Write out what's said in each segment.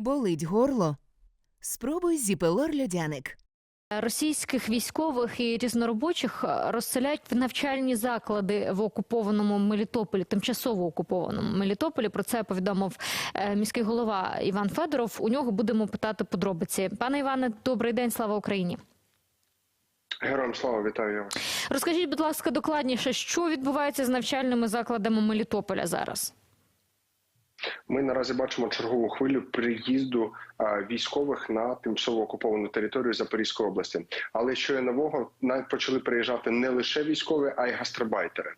Болить горло? Спробуй зіпелор льодяник. Російських військових і різноробочих е, розселяють в навчальні заклади в окупованому Мелітополі, тимчасово окупованому Мелітополі. Про це повідомив е, міський голова Іван Федоров. У нього будемо питати подробиці. Пане Іване, добрий день, слава Україні. Героям слава вітаю вас. Розкажіть, будь ласка, докладніше, що відбувається з навчальними закладами Мелітополя зараз. Ми наразі бачимо чергову хвилю приїзду військових на тимчасово окуповану територію Запорізької області. Але що є нового, почали приїжджати не лише військові, а й гастробайтери.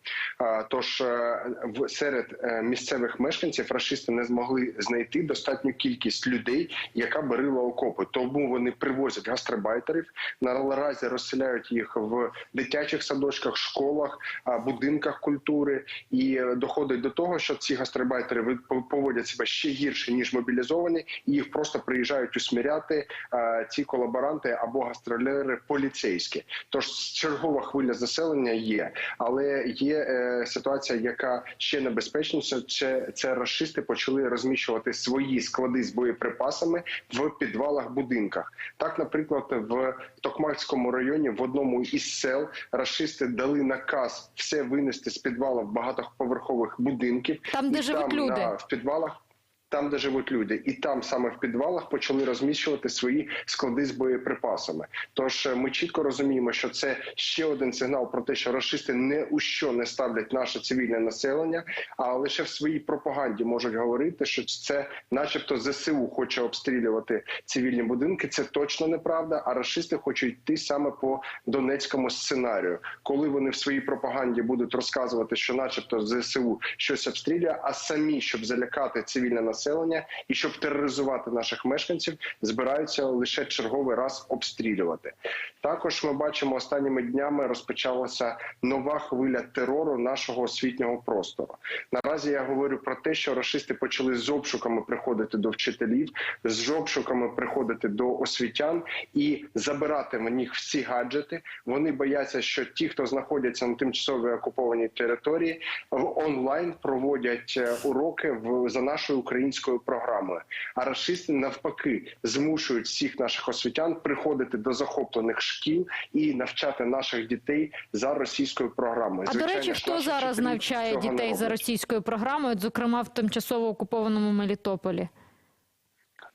Тож е, серед е, місцевих мешканців рашисти не змогли знайти достатню кількість людей, яка берила окопи. Тому вони привозять гастробайтерів. Наразі розселяють їх в дитячих садочках, школах, будинках культури, і е, доходить до того, що ці гастробайтери поводять себе ще гірше ніж мобілізовані, і їх просто приїжджають усміряти е, ці колаборанти або гастролери поліцейські. Тож чергова хвиля заселення є, але є е, ситуація, яка ще небезпечніша. Це, це рашисти почали розміщувати свої склади з боєприпасами в підвалах будинках. Так, наприклад, в Токмакському районі в одному із сел рашисти дали наказ все винести з підвалів багатоповерхових будинків. Там, де живуть там, люди. на- в підвалах. Там, де живуть люди, і там саме в підвалах почали розміщувати свої склади з боєприпасами. Тож е, ми чітко розуміємо, що це ще один сигнал про те, що рашисти не у що не ставлять наше цивільне населення, а лише в своїй пропаганді можуть говорити, що це, начебто, ЗСУ хоче обстрілювати цивільні будинки. Це точно неправда. А рашисти хочуть йти саме по донецькому сценарію, коли вони в своїй пропаганді будуть розказувати, що, начебто, ЗСУ щось обстрілює, а самі, щоб залякати цивільне населення і щоб тероризувати наших мешканців, збираються лише черговий раз обстрілювати. Також ми бачимо останніми днями розпочалася нова хвиля терору нашого освітнього простору. Наразі я говорю про те, що рашисти почали з обшуками приходити до вчителів, з обшуками приходити до освітян і забирати в них всі гаджети. Вони бояться, що ті, хто знаходяться на тимчасово окупованій території, онлайн проводять е, уроки в за нашою українською програмою. А расисти навпаки змушують всіх наших освітян приходити до захоплених шкіл і навчати наших дітей за російською програмою. А до речі, хто зараз навчає дітей за російською програмою, от, зокрема в тимчасово окупованому Мелітополі?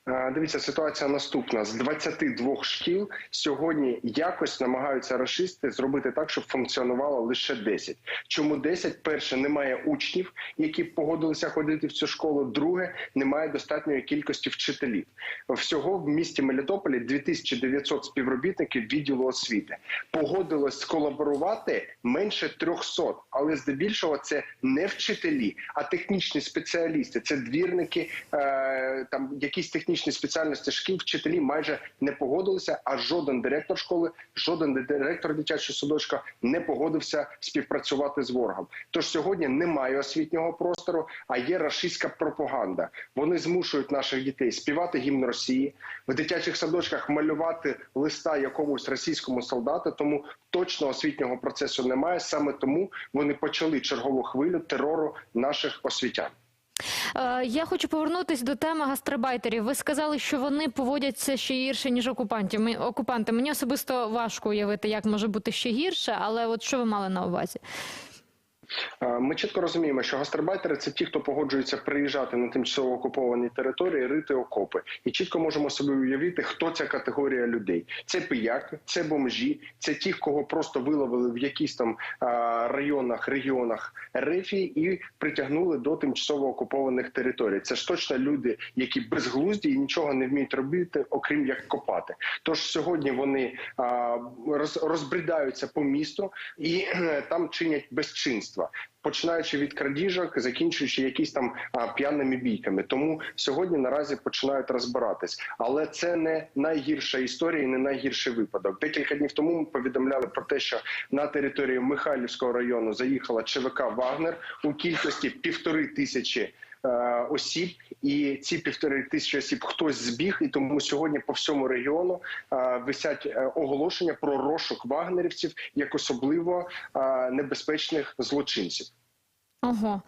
Е, Дивіться, ситуація наступна: з 22 шкіл сьогодні якось намагаються расисти зробити так, щоб функціонувало лише 10. Чому 10? Перше, немає учнів, які погодилися ходити в цю школу. Друге, немає достатньої кількості вчителів. Всього в місті Мелітополі 2900 співробітників відділу освіти. Погодилось сколаборувати менше 300, але здебільшого це не вчителі, а технічні спеціалісти. Це двірники, е, там якісь технічні спеціальності шкіл. Вчителі майже не погодилися. А жоден директор школи, жоден директор дитячого садочка не погодився співпрацювати з ворогом. Тож сьогодні немає освітнього простору, а є рашистська пропаганда. Вони змушують наших дітей співати гімн Росії в дитячих садочках, малювати листа якомусь російському солдату. Тому точно освітнього процесу немає. Саме тому вони почали чергову хвилю терору наших освітян. Е, Я хочу повернутися до теми гастробайтерів. Ви сказали, що вони поводяться ще гірше ніж окупантів. Окупанти. Мені особисто важко уявити, як може бути ще гірше, але от що ви мали на увазі? Е, Ми чітко розуміємо, що гастарбайтери це ті, хто погоджується приїжджати на тимчасово окуповані території, рити окопи, і чітко можемо собі уявити, хто ця категорія людей. Це пияки, це бомжі, це ті, кого просто виловили в якісь там районах, регіонах Рефії і притягнули до тимчасово окупованих територій. Це ж точно люди, які безглузді і нічого не вміють робити, окрім як копати. Тож сьогодні вони а, розбридаються по місту і е, там чинять безчинства. Починаючи від крадіжок, закінчуючи якісь там п'яними бійками, тому сьогодні наразі починають розбиратись, але це не найгірша історія, і не найгірший випадок. Декілька днів тому ми повідомляли про те, що на територію Михайлівського району заїхала ЧВК Вагнер у кількості півтори тисячі. Е, Осіб і ці півтори тисячі осіб хтось збіг, і тому сьогодні по всьому регіону е, висять е, оголошення про розшук вагнерівців як особливо небезпечних злочинців. Ого.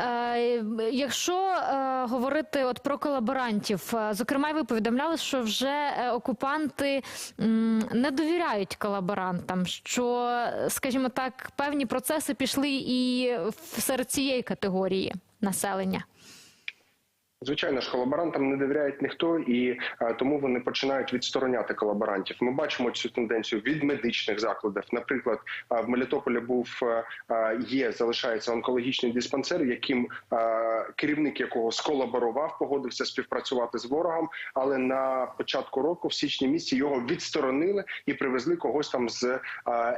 Е, якщо е, говорити от про колаборантів, зокрема, ви повідомляли, що вже окупанти м, не довіряють колаборантам, що, скажімо так, певні процеси пішли і серед цієї категорії населення. Звичайно ж, колаборантам не довіряють ніхто, і е, тому вони починають відстороняти колаборантів. Ми бачимо цю тенденцію від медичних закладів. Наприклад, е, в Мелітополі був е, е, є, залишається онкологічний диспансер, яким е, керівник якого сколаборував, погодився співпрацювати з ворогом. Але на початку року, в січні місяці, його відсторонили і привезли когось там з е,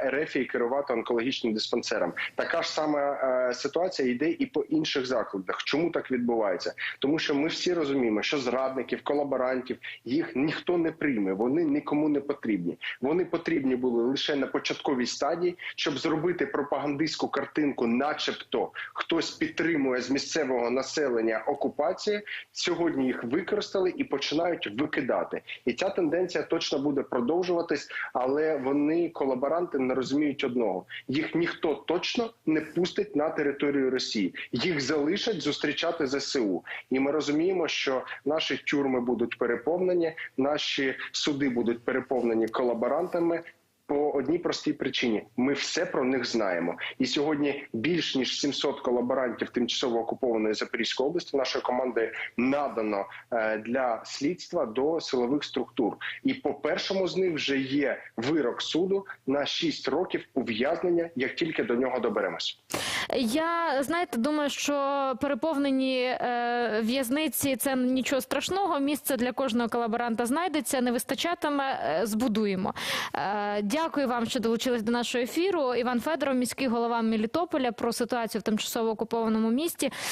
РФ і керувати онкологічним диспансером. Така ж сама е, ситуація йде і по інших закладах. Чому так відбувається? Тому що ми всі розуміємо, що зрадників, колаборантів їх ніхто не прийме. Вони нікому не потрібні. Вони потрібні були лише на початковій стадії, щоб зробити пропагандистську картинку, начебто хтось підтримує з місцевого населення окупації. Сьогодні їх використали і починають викидати. І ця тенденція точно буде продовжуватись, але вони колаборанти не розуміють одного: їх ніхто точно не пустить на територію Росії. Їх залишать зустрічати ЗСУ. І ми розуміємо, що наші тюрми будуть переповнені, наші суди будуть переповнені колаборантами. По одній простій причині ми все про них знаємо, і сьогодні більш ніж 700 колаборантів тимчасово окупованої Запорізької області нашої команди надано е, для слідства до силових структур. І по першому з них вже є вирок суду на 6 років ув'язнення, як тільки до нього доберемось. Я знаєте, думаю, що переповнені е, в'язниці це нічого страшного. Місце для кожного колаборанта знайдеться, не вистачатиме, е, збудуємо. Е, дякую вам, що долучились до нашого ефіру. Іван Федоров, міський голова Мелітополя, про ситуацію в тимчасово окупованому місті.